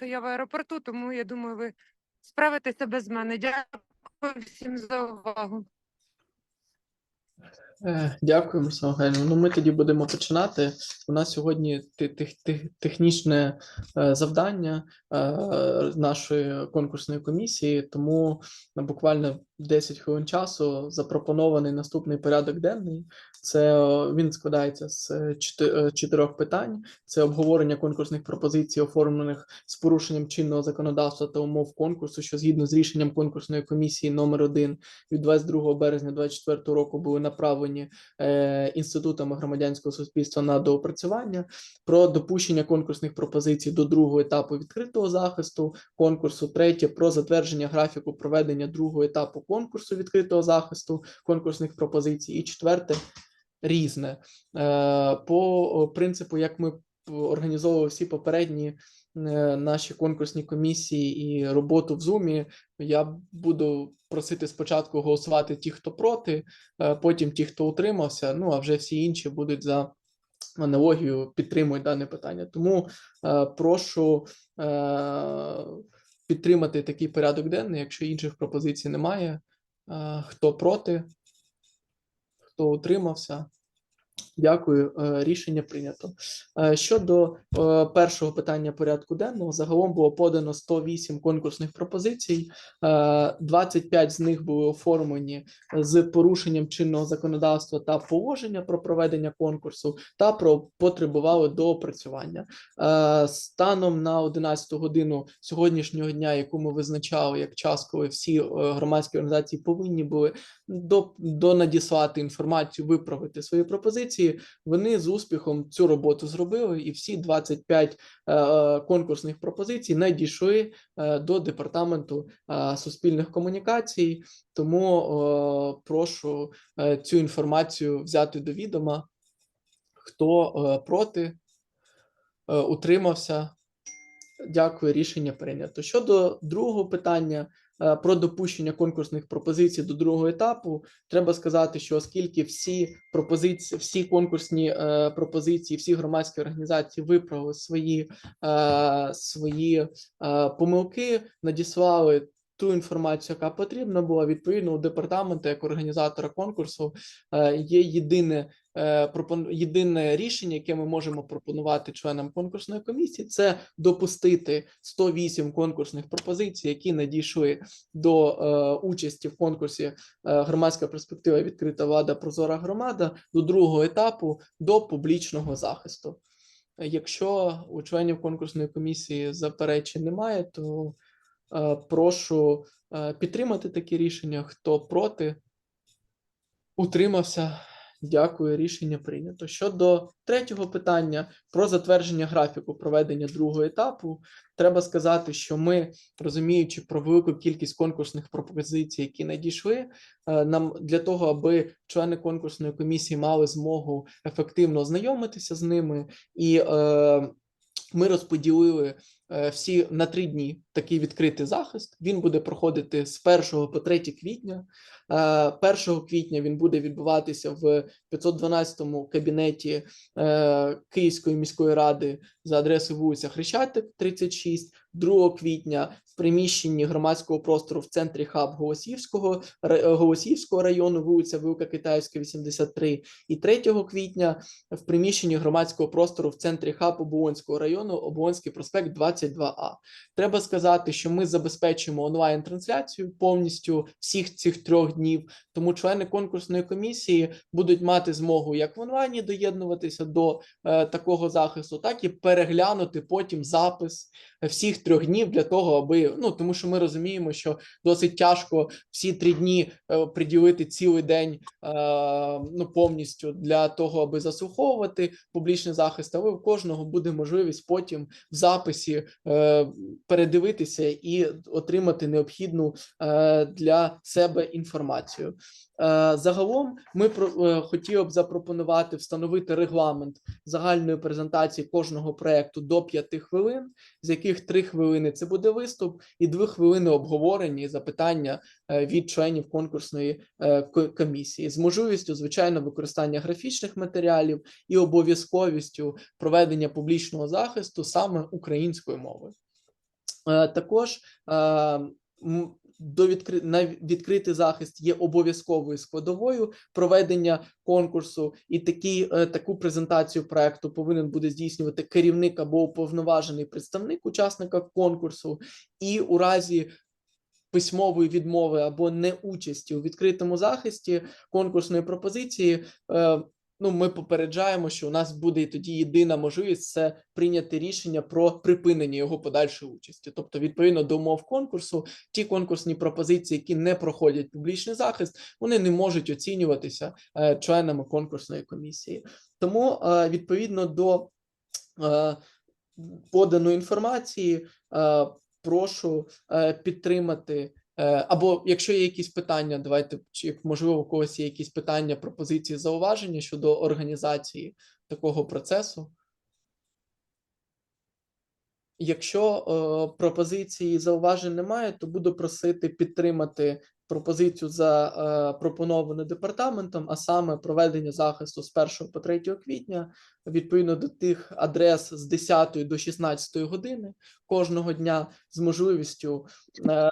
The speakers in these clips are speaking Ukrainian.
то я в аеропорту, тому я думаю, ви справитеся без мене. Дякую всім за увагу. Е, Дякую, Руслан Ну, ми тоді будемо починати. У нас сьогодні те- тех- тех- технічне е, завдання е, нашої конкурсної комісії, тому на буквально 10 хвилин часу запропонований наступний порядок денний. Це е, він складається з е, чотирьох питань: це обговорення конкурсних пропозицій, оформлених з порушенням чинного законодавства та умов конкурсу, що згідно з рішенням конкурсної комісії номер 1 від 22 березня 2024 року були направлені е, інститутами громадянського суспільства на доопрацювання про допущення конкурсних пропозицій до другого етапу відкритого захисту конкурсу. Третє про затвердження графіку проведення другого етапу конкурсу відкритого захисту конкурсних пропозицій. І четверте різне Е, по принципу, як ми організовували всі попередні е, наші конкурсні комісії і роботу в Зумі. Я буду просити спочатку голосувати ті, хто проти, е, потім ті, хто утримався. Ну а вже всі інші будуть за аналогію підтримують дане питання. Тому е, прошу е, підтримати такий порядок денний, якщо інших пропозицій немає. Е, хто проти, хто утримався. Дякую, е, рішення прийнято. Е, Щодо е, першого питання порядку денного, загалом було подано 108 конкурсних пропозицій. Е, 25 з них були оформлені з порушенням чинного законодавства та положення про проведення конкурсу, та про потребували доопрацювання. Станом на 11 годину сьогоднішнього дня, яку ми визначали як час, коли всі громадські організації повинні були до, донадіслати інформацію, виправити свої пропозиції. Вони з успіхом цю роботу зробили, і всі 25 е, е, конкурсних пропозицій надійшли е, до департаменту суспільних комунікацій. Тому прошу цю інформацію взяти до відома. Хто проти, утримався. Дякую, рішення прийнято. Щодо другого питання про допущення конкурсних пропозицій до другого етапу, треба сказати, що оскільки всі пропозиції, всі конкурсні е, пропозиції, всі громадські організації виправили свої, е, свої е, помилки, надіслали ту інформацію, яка потрібна була відповідно у департаменту як організатора конкурсу. е, Є єдине е, єдине рішення, яке ми можемо пропонувати членам конкурсної комісії, це допустити 108 конкурсних пропозицій, які надійшли до е, участі в конкурсі громадська перспектива відкрита влада прозора громада до другого етапу до публічного захисту. Якщо у членів конкурсної комісії заперечень немає, то прошу е, підтримати такі рішення. Хто проти, утримався. Дякую, рішення прийнято. Щодо третього питання про затвердження графіку проведення другого етапу, треба сказати, що ми, розуміючи про велику кількість конкурсних пропозицій, які надійшли, е, нам для того, аби члени конкурсної комісії мали змогу ефективно ознайомитися з ними, і е, ми розподілили е, всі на три дні такий відкритий захист. Він буде проходити з 1 по 3 квітня. Е, 1 квітня він буде відбуватися в 512 кабінеті е, Київської міської ради за адресою вулиця Хрещатик, 36. 2 квітня в приміщенні громадського простору в центрі хаб Голосівського Голосівського району, вулиця Велика Китайська, 83. І 3 квітня в приміщенні громадського простору в центрі хаб Оболонського району, Оболонський проспект 22А. Треба сказати, що ми забезпечимо онлайн-трансляцію повністю всіх цих трьох днів. Тому члени конкурсної комісії будуть мати змогу як в онлайні доєднуватися до е, такого захисту, так і переглянути потім запис всіх трьох днів для того, аби ну тому, що ми розуміємо, що досить тяжко всі три дні е, приділити цілий день е, ну повністю для того, аби заслуховувати публічний захист. Але у кожного буде можливість потім в записі е, передивитися і отримати необхідну е, для себе інформацію. Е, Загалом ми е, хотіли б запропонувати встановити регламент загальної презентації кожного проекту до 5 хвилин, з яких 3 хвилини це буде виступ, і 2 хвилини обговорення і запитання е, від членів конкурсної комісії з можливістю, звичайно, використання графічних матеріалів і обов'язковістю проведення публічного захисту саме українською мовою. Також до відкри... на відкритий захист є обов'язковою складовою проведення конкурсу, і такий, е, таку презентацію проекту повинен буде здійснювати керівник або уповноважений представник учасника конкурсу, і у разі письмової відмови або неучасті у відкритому захисті конкурсної пропозиції. Ну, ми попереджаємо, що у нас буде тоді єдина можливість це прийняти рішення про припинення його подальшої участі. Тобто, відповідно до умов конкурсу, ті конкурсні пропозиції, які не проходять публічний захист, вони не можуть оцінюватися е, членами конкурсної комісії. Тому е, відповідно до е, поданої інформації, е, прошу е, підтримати. Е, Або якщо є якісь питання, давайте як можливо у когось є якісь питання, пропозиції, зауваження щодо організації такого процесу. Якщо е, пропозиції зауважень немає, то буду просити підтримати пропозицію запропоновану департаментом, а саме проведення захисту з 1 по 3 квітня відповідно до тих адрес з 10 до 16 години кожного дня з можливістю е,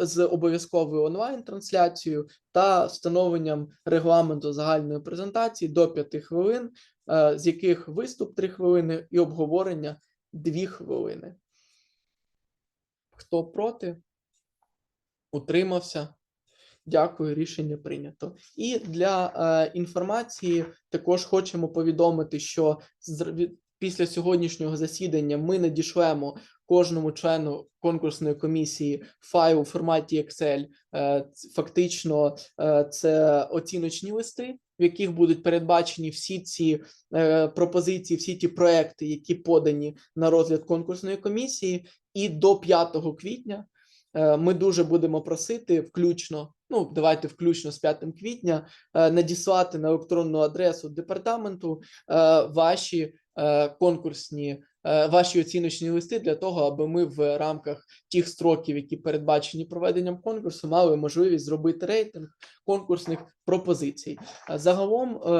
з обов'язковою онлайн-трансляцією та встановленням регламенту загальної презентації до 5 хвилин, е, з яких виступ 3 хвилини і обговорення 2 хвилини. Хто проти? Утримався. Дякую, рішення прийнято. І для е, інформації також хочемо повідомити, що з- після сьогоднішнього засідання ми надішлемо кожному члену конкурсної комісії файл у форматі Excel. Е, фактично, е, це оціночні листи, в яких будуть передбачені всі ці е, пропозиції, всі ті проекти, які подані на розгляд конкурсної комісії, і до 5 квітня ми дуже будемо просити, включно, ну давайте включно з 5 квітня, е, надіслати на електронну адресу департаменту е, ваші е, конкурсні. е, Ваші оціночні листи для того, аби ми в рамках тих строків, які передбачені проведенням конкурсу, мали можливість зробити рейтинг конкурсних пропозицій. Е, Загалом е,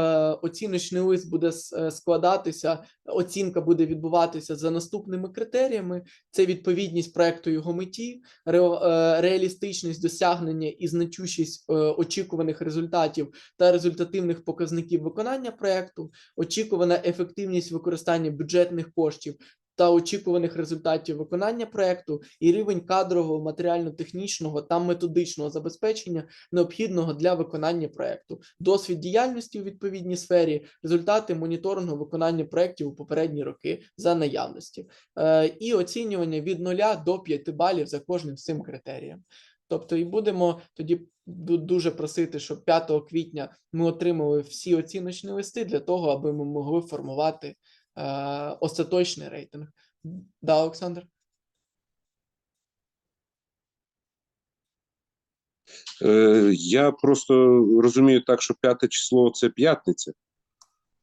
оціночний лист буде е, складатися, оцінка буде відбуватися за наступними критеріями: це відповідність проекту його меті, ре- реалістичність досягнення і значущість очікуваних результатів та результативних показників виконання проекту, очікувана ефективність використання бюджетних коштів. Та очікуваних результатів виконання проекту і рівень кадрового, матеріально-технічного та методичного забезпечення необхідного для виконання проекту, досвід діяльності у відповідній сфері, результати моніторингу виконання проектів у попередні роки за наявності, е, і оцінювання від 0 до 5 балів за кожним цим критерієм. Тобто, і будемо тоді дуже просити, щоб 5 квітня ми отримали всі оціночні листи для того, аби ми могли формувати остаточний рейтинг. Да, Олександр? Е, я просто розумію так, що п'яте число це п'ятниця.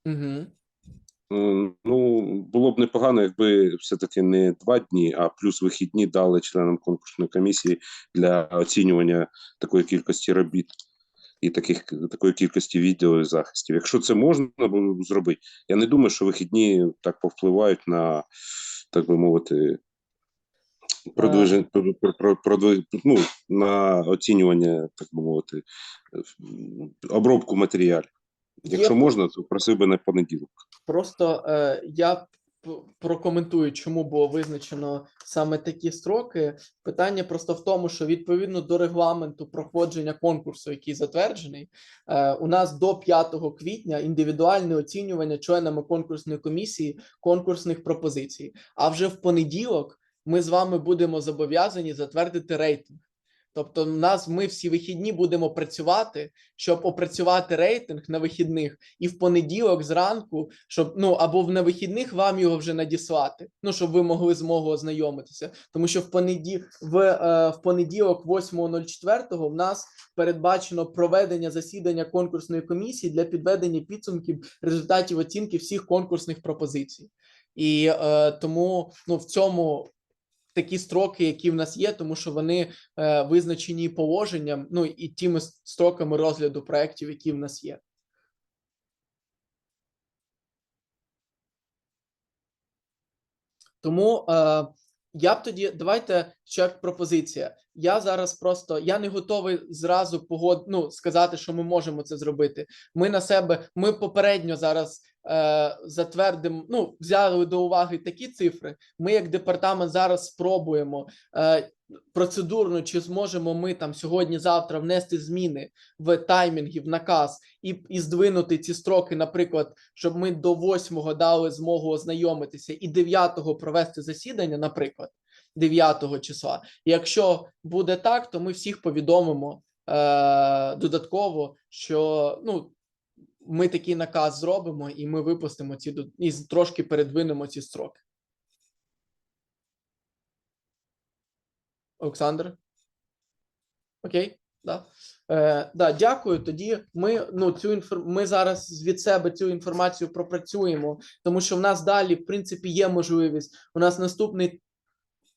Угу. Е, Ну, було б непогано, якби все-таки не два дні, а плюс вихідні дали членам конкурсної комісії для оцінювання такої кількості робіт і таких такої кількості відео захистів. Якщо це можна зробити, я не думаю, що вихідні так повпливають на, так би мовити, продвиження про, про, ну, на оцінювання, так би мовити, е, обробку матеріалів. Якщо Є- можна, то просив би на понеділок. Просто е, я прокоментую, чому було визначено саме такі строки. Питання просто в тому, що відповідно до регламенту проходження конкурсу, який затверджений, е, у нас до 5 квітня індивідуальне оцінювання членами конкурсної комісії конкурсних пропозицій. А вже в понеділок ми з вами будемо зобов'язані затвердити рейтинг. Тобто, в нас ми всі вихідні будемо працювати, щоб опрацювати рейтинг на вихідних, і в понеділок зранку, щоб ну або в вихідних вам його вже надіслати. Ну щоб ви могли змогу ознайомитися. Тому що в понеді... в, е, в понеділок, 8.04, в нас передбачено проведення засідання конкурсної комісії для підведення підсумків результатів оцінки всіх конкурсних пропозицій. І е, тому ну в цьому такі строки, які в нас є, тому що вони е, визначені положенням, ну і тими строками розгляду проєктів, які в нас є. Тому е, Я б тоді давайте ще пропозиція. Я зараз просто я не готовий зразу погод, ну, сказати, що ми можемо це зробити. Ми на себе, ми попередньо зараз затвердимо. Ну, взяли до уваги такі цифри. Ми, як департамент, зараз спробуємо е, процедурно, чи зможемо ми там сьогодні-завтра внести зміни в таймінги, в наказ і, і здвинути ці строки, наприклад, щоб ми до 8-го дали змогу ознайомитися і 9-го провести засідання, наприклад, 9 числа. Якщо буде так, то ми всіх повідомимо е, додатково, що ну. Ми такий наказ зробимо, і ми випустимо ці і трошки передвинемо ці строки. Олександр? Окей, да. Е, да, дякую. Тоді ми ну цю інфор... ми зараз від себе цю інформацію пропрацюємо, тому що в нас далі, в принципі, є можливість. У нас наступний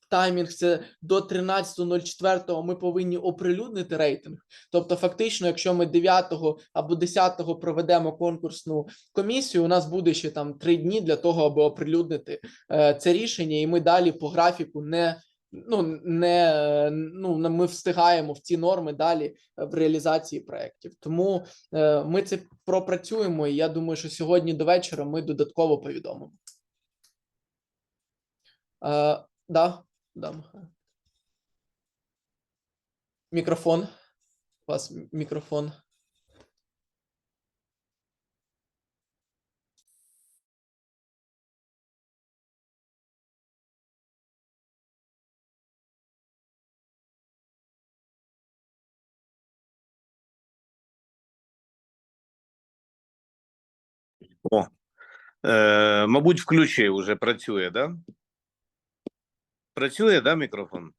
таймінг це до 13.04 ми повинні оприлюднити рейтинг. Тобто, фактично, якщо ми 9 або 10 проведемо конкурсну комісію, у нас буде ще там три дні для того, аби оприлюднити е, це рішення, і ми далі по графіку не. Ну, не ну ми встигаємо в ці норми далі е, в реалізації проєктів. Тому е, ми це пропрацюємо, і я думаю, що сьогодні до вечора ми додатково повідомимо. Е, да, да, Михайло. Мікрофон. У вас мікрофон. О, е, мабуть, включив, уже працює, да? Працює, да, мікрофон?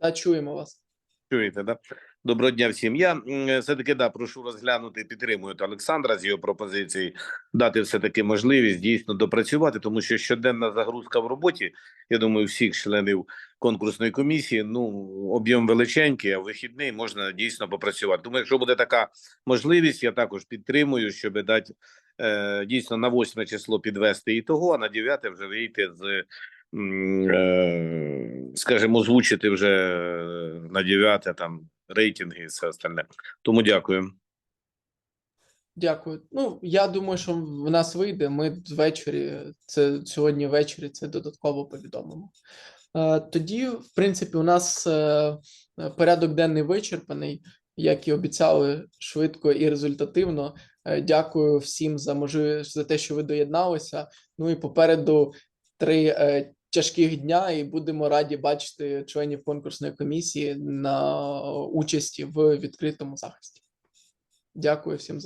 Да, чуємо вас. Чуєте, да? Доброго дня всім. Я все-таки да, прошу розглянути, підтримую Олександра з його пропозиції, дати все-таки можливість дійсно допрацювати, тому що щоденна загрузка в роботі, я думаю, всіх членів конкурсної комісії, ну, об'єм величенький, а в вихідний можна дійсно попрацювати. Тому, якщо буде така можливість, я також підтримую, щоб дати е, дійсно на 8 число підвести і того, а на 9 вже вийти з е, скажімо, озвучити вже на 9 там рейтинги і все остальне. Тому дякую. Дякую. Ну, я думаю, що в нас вийде. Ми ввечері, це сьогодні ввечері це додатково повідомимо. Е, Тоді, в принципі, у нас порядок денний вичерпаний, як і обіцяли, швидко і результативно. Е, Дякую всім за можливість за те, що ви доєдналися. Ну і попереду три е, тяжких дня, і будемо раді бачити членів конкурсної комісії на участі в відкритому захисті. Дякую всім за.